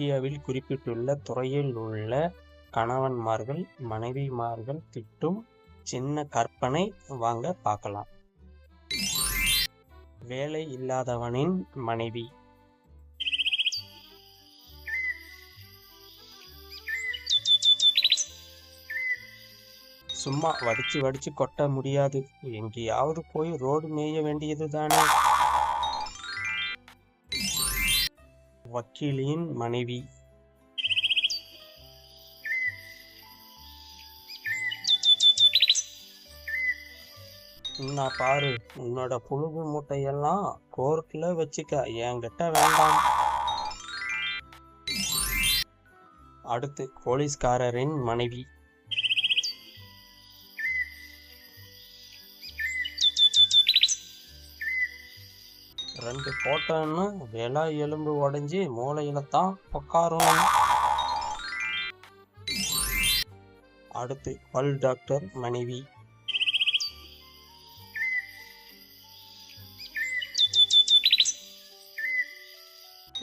வீடியோவில் குறிப்பிட்டுள்ள துறையில் உள்ள கணவன்மார்கள் மனைவிமார்கள் திட்டும் சின்ன கற்பனை வாங்க பார்க்கலாம். வேலை இல்லாதவனின் மனைவி. சும்மா வடிச்சு வடிச்சு கொட்ட முடியாது. எங்கேயாவது போய் ரோடு மேய வேண்டியது தானே வக்கீலின் மனைவி. நான் பாரு உன்னோட புழுகு மூட்டையெல்லாம் கோர்ட்ல வச்சுக்க என்கிட்ட வேண்டாம். அடுத்து போலீஸ்காரரின் மனைவி. ரெண்டு போட்டோன்னு விலா எலும்பு உடைஞ்சி மூளையில தான் உக்காரும். அடுத்து பல் டாக்டர் மனைவி.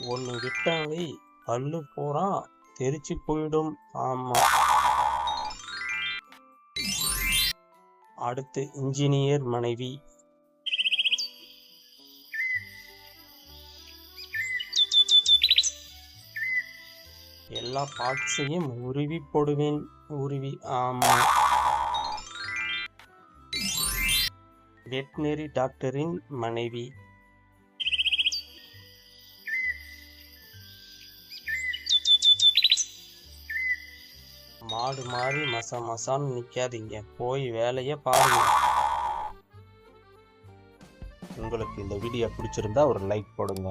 ஒன்று விட்டாவே பல்லு பூரா தெரிச்சு போயிடும். ஆமா. அடுத்து இன்ஜினியர் மனைவி. எல்லா பார்ட்ஸையும் உருவி போடுவேன். உருவி ஆமாம் வெட்னரி டாக்டரின் மனைவி. மாடு மாறி மச மசான்னு நிற்காதீங்க போய் வேலையை பாருங்க. உங்களுக்கு இந்த வீடியோ பிடிச்சிருந்தா ஒரு லைக் போடுங்க.